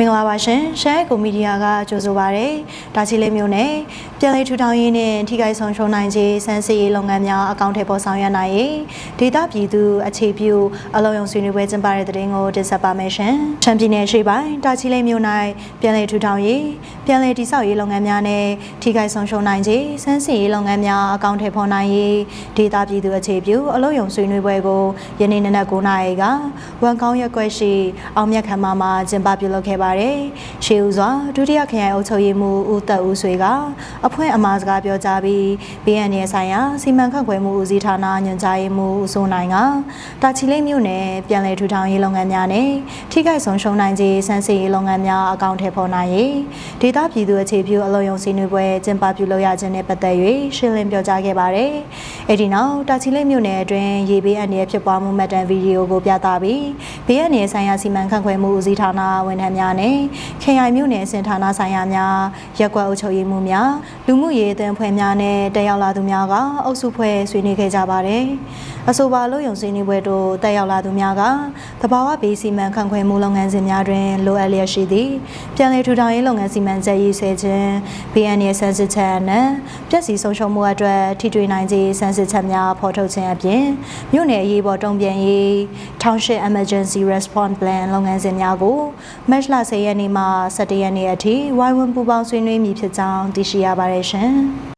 မင်္ဂလာပါရှင်ရှမ်းကိုမီဒီယာကကြိုဆိုပါရစေဒါချီလေးမျိုးနဲ့ပြည်လေထူထောင်ရေးနဲ့ထိခိုက်ဆုံးရှုံးနိုင်ခြင်းစမ်းစစ်ရေးလုပ်ငန်းများအကောင့်ထဲပေါ်ဆောင်ရွက်နိုင်ရေးဒေတာပြည်သူအခြေပြုအလုံးယုံဆွေးနွေးပွဲကျင်းပတဲ့တဲ့တင်ကိုတင်ဆက်ပါမယ်ရှင်ချမ်ပြည်နယ်ရှိပိုင်းဒါချီလေးမျိုး၌ပြည်လေထူထောင်ရေးပြည်လေတိဆောက်ရေးလုပ်ငန်းများနဲ့ထိခိုက်ဆုံးရှုံးနိုင်ခြင်းစမ်းစစ်ရေးလုပ်ငန်းများအကောင့်ထဲပေါ်နိုင်ရေးဒေတာပြည်သူအခြေပြုအလုံးယုံဆွေးနွေးပွဲကိုယနေ့နနက်9:00နာရီကဝန်ကောင်းရက်ကွက်ရှိအောင်မြတ်ခမ်းမမှာကျင်းပပြုလုပ်ခဲ့ပါတယ်။ရှေးဦးစွာဒုတိယခရိုင်အုပ်ချုပ်ရေးမှူးဦးသက်ဦးဆွေကအဖွင့်အမှားစကားပြောကြားပြီး BNN ဆိုင်ရာစီမံခန့်ခွဲမှုဦးစီးဌာနညွှန်ကြားရေးမှူးဦးစိုးနိုင်ကတာချီလိတ်မြို့နယ်ပြည်내ထူထောင်ရေးလုပ်ငန်းများနဲ့ထိခိုက်ဆုံးရှုံးနိုင်ခြင်းစမ်းစစ်ရေးလုပ်ငန်းများအကောင့်ထဲပေါ်နိုင်ရေးဒေသပြည်သူအခြေပြုအလုံးယုံစီနွေးပွဲကျင်းပပြုလုပ်ရခြင်းနဲ့ပတ်သက်၍ရှင်းလင်းပြောကြားခဲ့ပါတယ်။အဲဒီနောက်တာချီလိတ်မြို့နယ်အတွင်းရေဘေးအန္တရာယ်ဖြစ်ပွားမှုမှတ်တမ်းဗီဒီယိုကိုပြသပြီးဘေးအန္တရာယ်ဆိုင်ရာစီမံခန့်ခွဲမှုဦးစီးဌာနဝန်ထမ်းများနဲ့ခရိုင်မြို့နယ်အစင်ဌာနဆိုင်ရာများရက်ကွက်အုပ်ချုပ်ရေးမှူးများလူမှုရေးအသင်းအဖွဲ့များနဲ့တက်ရောက်လာသူများကအုပ်စုဖွဲ့ဆွေးနွေးခဲ့ကြပါတယ်။အဆိုပါလို့ယုံစင်းနေပွဲတို့တက်ရောက်လာသူများကတဘာဝဘေးစီမံခန့်ခွဲမှုလုပ်ငန်းစဉ်များတွင်လိုအပ်လျက်ရှိသည့်ပြည်내ထူထောင်ရေးလုပ်ငန်းစီမံချက်ရေးဆွဲခြင်း BNN ဆန်းစစ်ချက်နဲ့ပြည့်စည်ဆုံးရှုံးမှုအတွက်ထိတွေ့နိုင်ခြင်းဆန်းစစ်ချက်များဖော်ထုတ်ခြင်းအပြင်မြို့နယ်အရေးပေါ်တုံ့ပြန်ရေး Township Emergency Response Plan လုပ်ငန်းစဉ်များကိုမတ်လ10ရက်နေ့မှ17ရက်နေ့အထိဝိုင်းဝန်းပူးပေါင်းဆွေးနွေးမည်ဖြစ်ကြောင်းသိရှိရပါတယ်ရှင်။